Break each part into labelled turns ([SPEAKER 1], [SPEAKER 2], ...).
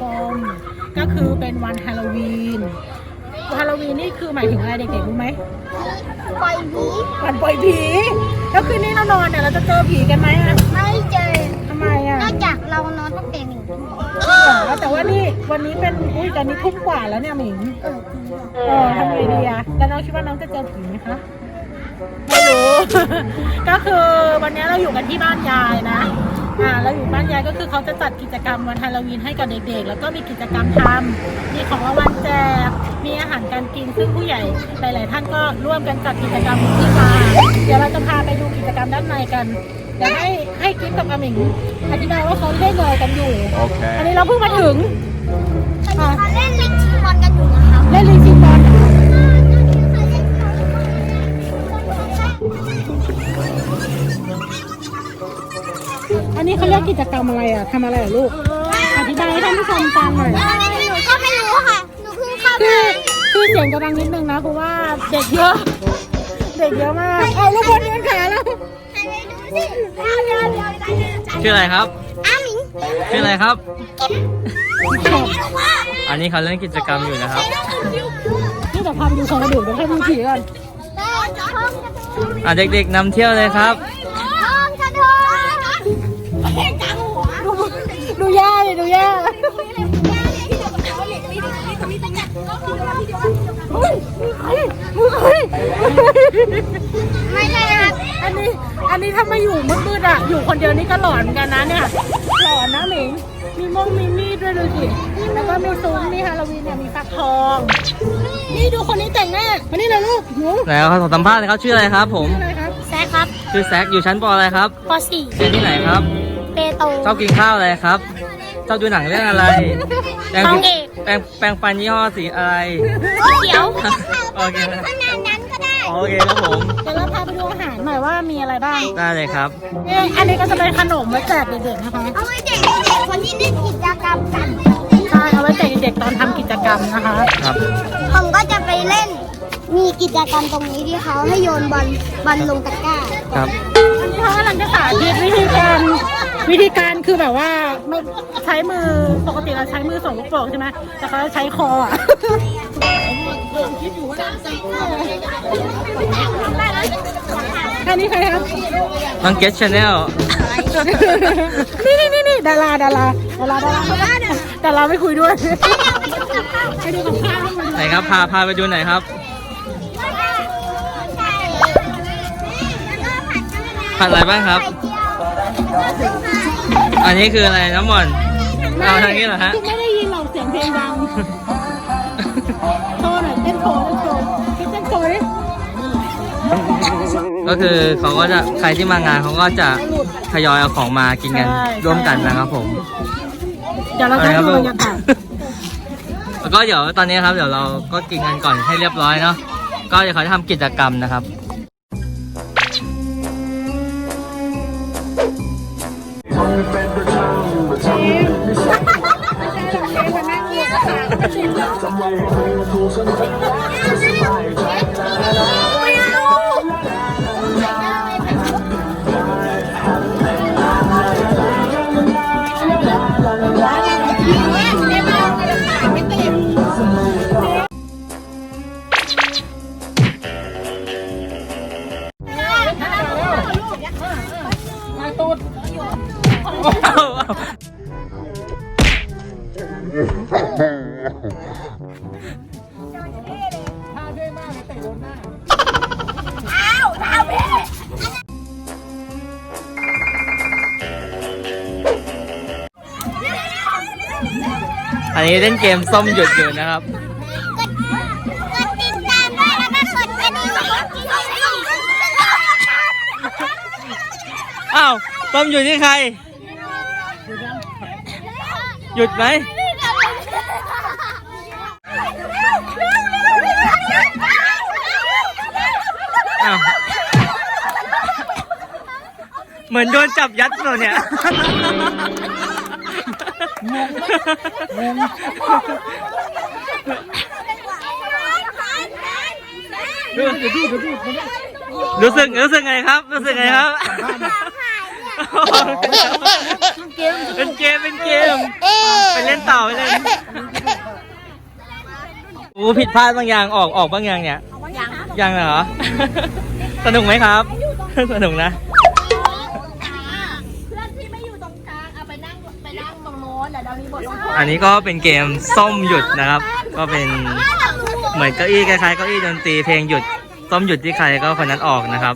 [SPEAKER 1] คม ก็คือเป็นวันฮาโลวีน ฮาโลวีนนี่คือหมายถึงอะไรเด็กๆรู้ไหม
[SPEAKER 2] ปล่อยผี
[SPEAKER 1] วันปล่อยผี แล้วคืนนี้เรานอนเนี่ยเราจะเจอผีกันไหมอะ
[SPEAKER 2] ไม่เจอ
[SPEAKER 1] ทำไมอะ
[SPEAKER 2] นอกจากเรานอนตั้งแต่หนึ่งทุ่ม
[SPEAKER 1] เหรอแต่ว่านี่วันนี้เป็นอุ้ยตอนนี้ทุ่มกว่าแล้วเนี่ยหมิง
[SPEAKER 2] เออ
[SPEAKER 1] เออทำไงดีอะแล้วน้องคิดว่าน้องจะเจอผีไหมคะไม่รู้ ก็คือวันนี้เราอยู่กันที่บ้านยายนะ อ่าเราอยู่บ้านยายก็คือเขาจะจัดกิจกรรมวันฮาโลวีนให้กับเด็กๆ แล้วก็มีกิจกรรมทำมีของรางวัลแจก มีอาหารการกินซึ่งผู้ใหญ่หลายๆท่านก็ร่วมกันจัดกิจกรรมที่มาเดี๋ยวเราจะพาไปดูกิจกรรมด้านในกันเดี๋ยวให้ให้กิฟกับอาหมิงอธิบายว่าเขาเล่นอะไรกันอยู่อันนี้เราเพิ่งมาถึง
[SPEAKER 2] ตอนนี้เขาเล่นลิงชิงบอลกันอยู่นะคะ
[SPEAKER 1] เล่นลิงชิงบอลอันนี้เขาเรียกกิจกรรมอะไรอะทำอะไรอะลูก อธิบายให้ท่านผู้ชมฟังหน่อย
[SPEAKER 2] หนูก็ไม่รู้ค่ะ หนูเพิ่งเข้า
[SPEAKER 1] คื
[SPEAKER 2] มา
[SPEAKER 1] อคือเสียงจะดังนิดนึงนะเพราะว่าเด็กเยอะ เด็กเยอะมาก เอาลูกบอลโยนขาแล้ว
[SPEAKER 2] หันไปดูสิเดี๋ยวเดี๋ยวเดี๋ยวเดี๋ยว
[SPEAKER 3] ชื่ออะไรครับ
[SPEAKER 2] อาหมิง
[SPEAKER 3] ชื่ออะไรครับ
[SPEAKER 2] ลูกว่า
[SPEAKER 3] อันนี้เขาเล่นกิจกรรมอยู่นะครับ
[SPEAKER 1] นี่แต่ความดูของกระดูกจะให้ดูผีก่อน
[SPEAKER 2] ห้องกระโดด
[SPEAKER 3] อะเด็กๆนำเที่ยวเลยครับ
[SPEAKER 2] ดูดู
[SPEAKER 1] ย่าเลยดูย่าเฮ้ยมือใครมือใคร
[SPEAKER 2] ไม่ใช่ครับ
[SPEAKER 1] อันนี้อันนี้ถ้าไมาอยู่มืดๆอะ อยู่คนเดียวนี่ก็หลอนเหมือนกันนะเนี่ย หลอนนะหมิง มีมงมีมีดด้วยดูสิแล้วก็มีซุ้มมีฮาโลวีนเนี่ยมีฟักทอง นี่ดูคนนี้แต่งหน้ามานี่เลยลูกหนู
[SPEAKER 3] ไหนเขาขอสัมภาษณ์หน่อยครับชื่ออะไรครับ ผม
[SPEAKER 1] ชื่ออะไรครับ
[SPEAKER 2] แซคครับ
[SPEAKER 3] ชื่อแซคอยู่ชั้นปอะไรครับ
[SPEAKER 2] ป .4
[SPEAKER 3] เรียนที่ไหนครับ
[SPEAKER 2] เปโต
[SPEAKER 3] ชอบกินข้าวอะไรครับ ชอบดูหนังเรื่องอะไร แปรง
[SPEAKER 2] ทองเอก
[SPEAKER 3] แปรงแปรงฟันยี่ห้อสีอะไร
[SPEAKER 2] เขียว
[SPEAKER 3] โอเคนะ
[SPEAKER 2] ขนาดนั้นก็ได้
[SPEAKER 3] โอเคครับผม
[SPEAKER 1] เดี๋ยวเราพาไปดูอาหารหน่อยว่ามีอะไรบ้าง
[SPEAKER 3] ได้เลยครับ
[SPEAKER 1] เอ๊ะอันนี้ก็จะเป็นขนมไว้แจกเด็กๆนะคะ
[SPEAKER 2] เอาไว้เด็กๆคนที่เล่นกิจกรรมกัน
[SPEAKER 1] ใช่เอาไว้แจกเด็กๆตอนทำกิจกรรมนะคะ
[SPEAKER 3] ครับ
[SPEAKER 2] ผมก็จะไปเล่น มีกิจกรรมตรงนี้ที่เขาให้โยนบอลบอลลงตะกร้า
[SPEAKER 3] ครับ
[SPEAKER 1] อันนี้เขากำลังจะสาธิตวิธีการ วิธีการคือแบบว่าไม่ใช้มือปกติเราใช้มือส่งลูกโป่งใช่ไหมแต่เขาจะใช้คออะอันนี้ใครครับ
[SPEAKER 3] น้องเกสชาแนล
[SPEAKER 1] นี่นี่นี่นี่ดาราดาราดาราดาราดาราไม่คุยด้วยไปดูกับข้าวให้มาดู
[SPEAKER 3] ไหนครับพาพาไปดูหน่อยครับผัดอะไรบ้างครับ อันนี้คืออะไรน้ำหมอนเอาทางนี้เหรอฮะ
[SPEAKER 1] ไม่ได้ยินหรอกเสียงเพลงดังโชว์หน่อยเต้นโชว์เต้นโชว์คิดเต้นโชว์ดิ
[SPEAKER 3] ก็คือเขาก็จะใครที่มางานเขาก็จะทยอยเอาของมากินกันร่วมกันนะครับผม
[SPEAKER 1] เดี๋ยวเราจะให้ดูบรรยากาศ
[SPEAKER 3] แล้วก็เดี๋ยวตอนนี้ครับเดี๋ยวเราก็กินกันก่อนให้เรียบร้อยเนาะก็เดี๋ยวเขาจะทำกิจกรรมนะครับ
[SPEAKER 1] 不要在我
[SPEAKER 3] อันนี้เล่นเกมส้มหยุดอยู่นะครับ
[SPEAKER 2] กดติดตามด้วยแล้วก็กดกระดิ่ง
[SPEAKER 3] อ้าวส้มหยุดที่ใคร หยุดไหม อ้าว เหมือนโดนจับยัดเราเนี่ย รู้สึกรู้สึกไงครับ รู้สึกไงครับ เป็นเกมเป็นเกมไปเล่นต่อไปเล่นโอ้ผิดพลาดบางอย่างออกออกบางอย่างเนี่ยยังเหรอ สนุกไหมครับ สนุกนะ
[SPEAKER 2] อันนี้
[SPEAKER 3] ก็เป็นเกมส้มหยุดนะครับ ก็เป็นเหมือนเก้าอี้คล้ายๆเก้าอี้ดนตรีเพลงหยุดส้มหยุดที่ใครก็คนนั้นออกนะครับ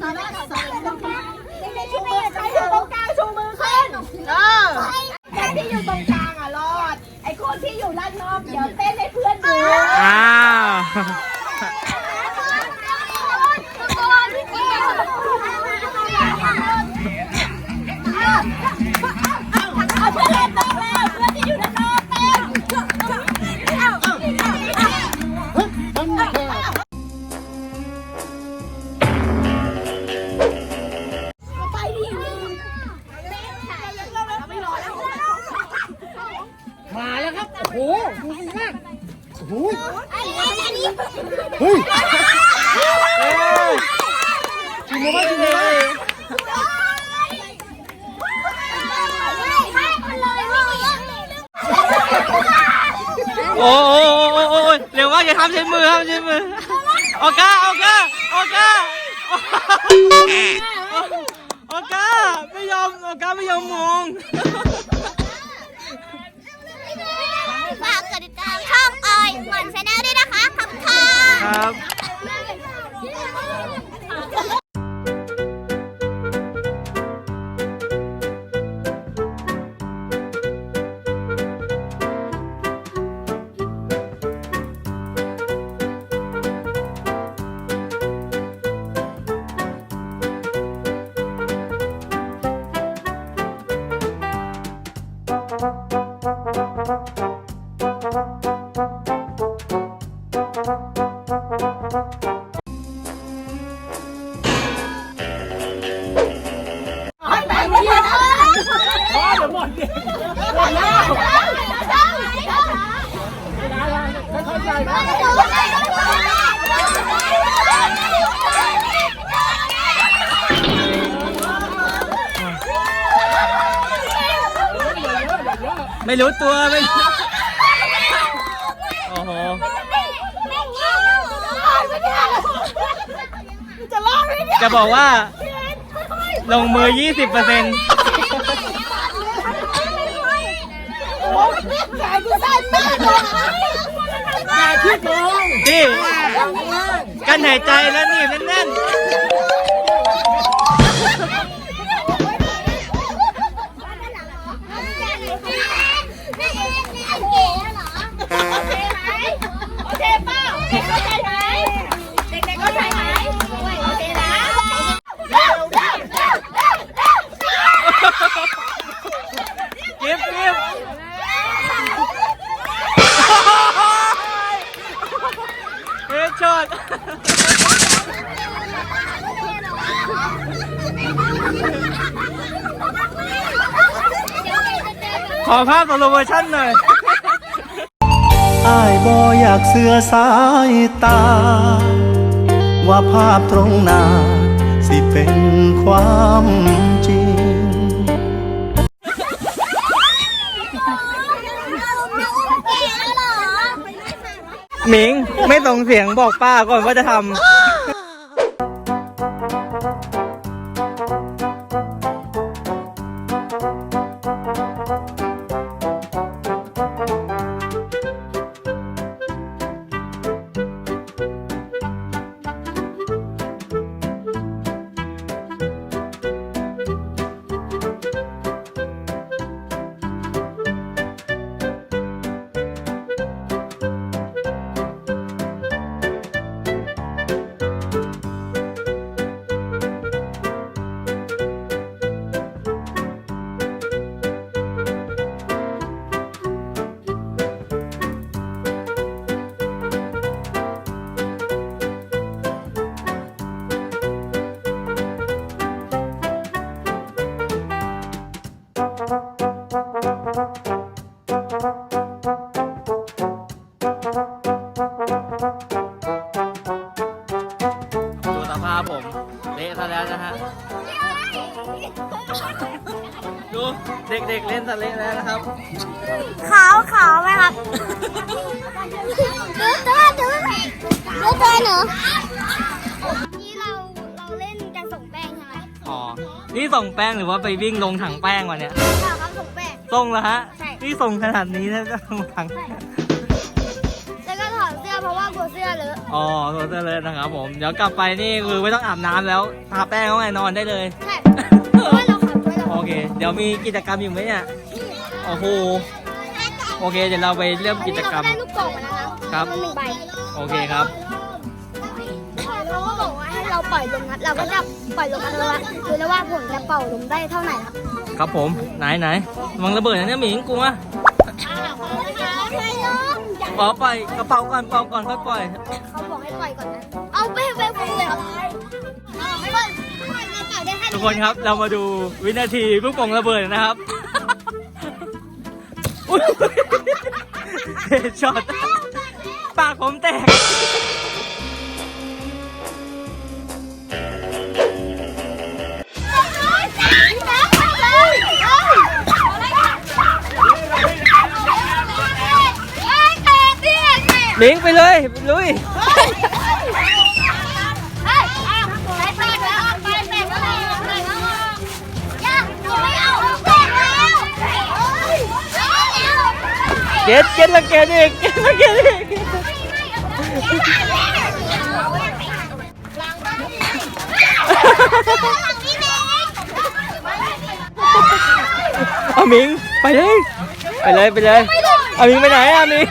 [SPEAKER 2] อครับ
[SPEAKER 3] ใช้มือออก้าออก้าออก้าออก้าไม่ยอมออก้าไม่ยอมมอง
[SPEAKER 2] ฝากกดติดตามช่องออยหมอนชาแนลด้วยนะคะขอบคุณค่ะ
[SPEAKER 3] ครับ ไม่รู้ตัวไม่รู้โอ้โห
[SPEAKER 2] จะรอดไหมเนี่ย
[SPEAKER 3] จะบอกว่า ลงมือ 20เปอร์เซ็นต์
[SPEAKER 2] แขนกูสั้นมากเลย
[SPEAKER 4] อย่าที่โกง
[SPEAKER 3] นี่กันหายใจแล้วนี่แน่น
[SPEAKER 2] โอเคไหมโอเคเปล่าเด็กเข้าใจไหมเด็กๆเข้าใจไหมโอเคนะเร็วเร็วเร็วเร็วเร็ว
[SPEAKER 3] ๆกิฟกิฟเฮดช็อตข อภาพสโลโมชั่นหน่อย
[SPEAKER 5] อ้ายบ่อยากเสือสายตา ว่าภาพตรงหน้า สิเป็นความจริง
[SPEAKER 3] หมิง ไม่ส่งเสียงบอกป้าก่อนว่าจะทำ เด็กๆเล่นสเละแล้วนะครับ
[SPEAKER 2] ขาวขาวไหมครับดูตัวดูดูตัวหนูนี่เราเราเล่นกันส่งแป้งใช่ไหม
[SPEAKER 3] อ๋อ นี่ส่งแป้งหรือว่าไปวิ่งลงถังแป้งวะเนี่ย
[SPEAKER 2] ค่ะครับส่งแป้ง
[SPEAKER 3] ส่งแล้วฮะ
[SPEAKER 2] ใช่
[SPEAKER 3] นี่ส่งขนาดนี้แล้วจะลงถัง
[SPEAKER 2] แล้วก็ถอดเสื้อเพราะว่ากลัวเสื้อเลอะ
[SPEAKER 3] อ๋อตัวเจริญนะครับผม เดี๋ยวกลับไปนี่คือไม่ต้องอาบน้ำแล้วทาแป้งเข้าไปนอนได้เลย
[SPEAKER 2] ใช่
[SPEAKER 3] โอเค เดี๋ยวมีกิจกรรมอยู่ไหมเนี่ย โอ้โห โอเค เดี๋ยวเราไปเริ่มกิจกรรม
[SPEAKER 2] เราได้ลูกโป่งมาแล้วนะครับ มันหนึ่งใบ
[SPEAKER 3] โอเคครับ
[SPEAKER 2] เขาก็บอกว่าให้เราปล่อยลมครับเราก็จะปล่อยลมกันเลยว่าดูแล้วว่าผมจะเป่าลมได้เท่าไหร่ครับ
[SPEAKER 3] ครับผม ไหนไหนระวังระเบิดนะเนี่ยหมิงกลัว
[SPEAKER 2] ไม่ลม
[SPEAKER 3] ปอปล่อยกระเป๋าก่อนเป่าก่อนค่อยปล่อย
[SPEAKER 2] เขาบอกให้ปล่อยก่อนนะ ค่
[SPEAKER 3] ทุกคนครับ เรามาดูวินาทีลูกโป่งระเบิดนะครับอุ๊ยเฮดช็อตปากผมแตกลิงไปเลย ลุย เก็ตเก็ตละเก็ตอีกเก็ตละเก็ตอีกเอามิงไปเลย ไปเลยไปเลยเอามิงไปไหนอะมิง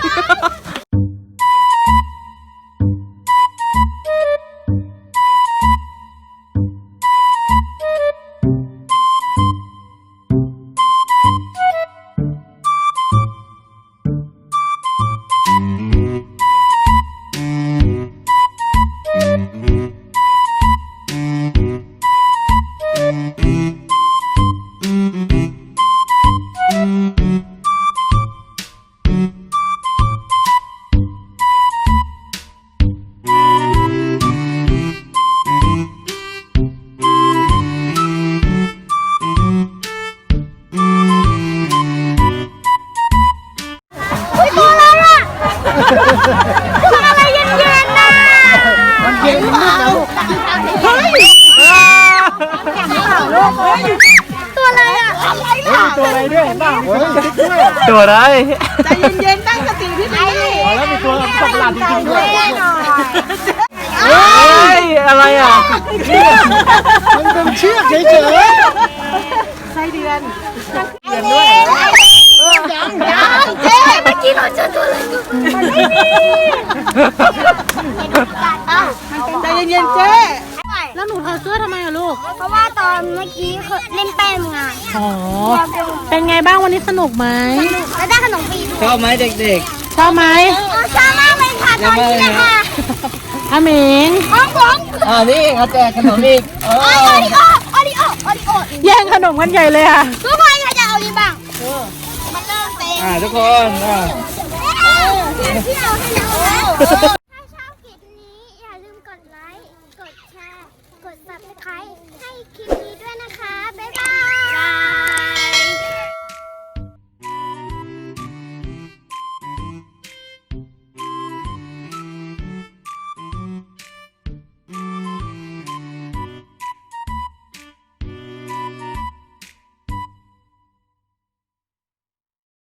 [SPEAKER 2] ตัวอะไรอะ
[SPEAKER 4] เฮ้ยมีตัวอะไรด้วยเห็นป่ะเฮ้ยติ๊กด้วย
[SPEAKER 3] ตัวอะไร
[SPEAKER 1] ใจเย็นๆตั้งสติพี่ไอ้
[SPEAKER 4] อ๋แล้วมีตัวสัตว์ประหลาดจริงๆด้วย
[SPEAKER 2] อน
[SPEAKER 3] เฮ้ยอะไรอะ
[SPEAKER 4] มันเป็นเชือกเฉยๆ
[SPEAKER 1] ไส้เดือน
[SPEAKER 4] เปลี่ยนด้วยยังยัง
[SPEAKER 2] เจ๊เมื่อกี้เราเจอตัวอะไรตัวมันไม่มี
[SPEAKER 1] ใจเย็นๆเจ๊ แล้วหนูถอดเสื้อทำไมอะลูก
[SPEAKER 2] เพราะว่าตอนเมื่อกี้เล่นแป้งไง
[SPEAKER 1] อ๋อ เป็นไงบ้างวันนี้สนุกไหม
[SPEAKER 2] แล้วได้ขนมฟรีด้วย
[SPEAKER 3] ชอบไหมเด็ก
[SPEAKER 1] ชอบไหม
[SPEAKER 2] ชอบมากเลยค่ะตอนนี้นะคะ
[SPEAKER 1] อาหมิง
[SPEAKER 2] ของผม
[SPEAKER 3] ๆอ่านี่เขาแจกขนมอีกเอ
[SPEAKER 2] โอ
[SPEAKER 3] อ
[SPEAKER 2] ริโอโอริโอโอริโอ
[SPEAKER 1] แย่งขนมกันใหญ่เลยอะ
[SPEAKER 2] ทุกคนใครจะเอาดีบ้างมันเริ่มเป็น
[SPEAKER 3] อ่าทุกคนอ่า
[SPEAKER 2] ที่เอาให้เรา